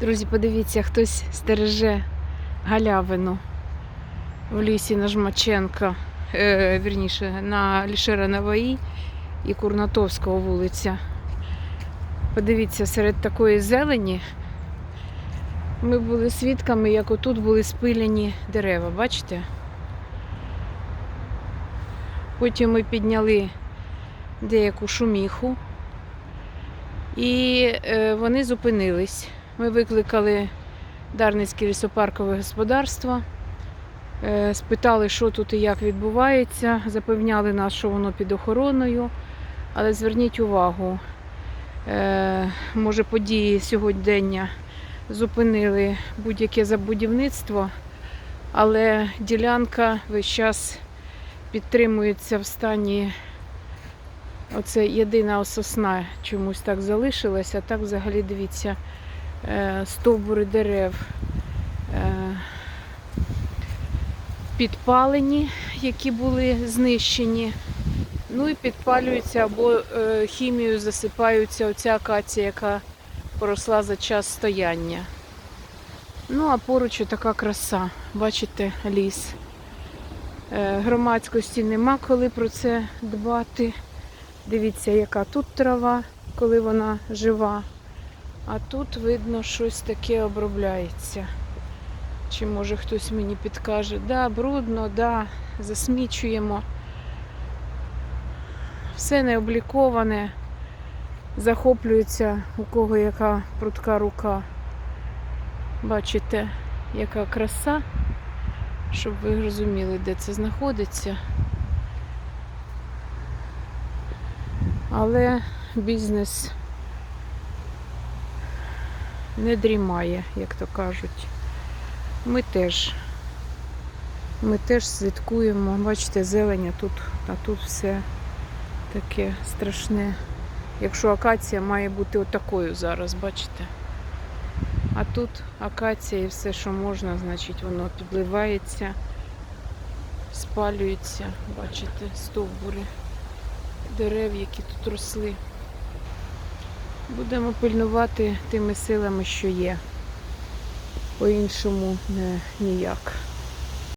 Друзі, подивіться, хтось стереже галявину в лісі на Жмаченка, е, вірніше, на Лішера Наваї і Курнатовського вулиця. Подивіться, серед такої зелені ми були свідками, як отут були спилені дерева, бачите? Потім ми підняли деяку шуміху, і е, вони зупинились. Ми викликали Дарницьке лісопаркове господарство, е, спитали, що тут і як відбувається, запевняли нас, що воно під охороною. Але зверніть увагу, е, може події сьогодення зупинили будь-яке забудівництво, але ділянка весь час підтримується в стані. Оце єдина сосна чомусь так залишилася. Так взагалі дивіться, стовбури дерев е, підпалені, які були знищені. Ну і підпалюються або е, хімією засипаються оця акація, яка поросла за час стояння. Ну, а поруч така краса. Бачите, ліс. Е, Громадськості нема коли про це дбати. Дивіться, яка тут трава, коли вона жива. А тут видно щось таке обробляється. Чи може хтось мені підкаже, да, брудно, да, засмічуємо. Все не обліковане, захоплюється у кого яка прутка рука. Бачите, яка краса, щоб ви розуміли, де це знаходиться. Але бізнес не дрімає, як то кажуть. Ми теж. Ми теж слідкуємо. Бачите, зелення тут, а тут все таке страшне. Якщо акація має бути отакою зараз, бачите? А тут акація і все, що можна, значить, воно підливається, спалюється, бачите, стовбури дерев, які тут росли. Будемо пильнувати тими силами, що є. По-іншому ніяк.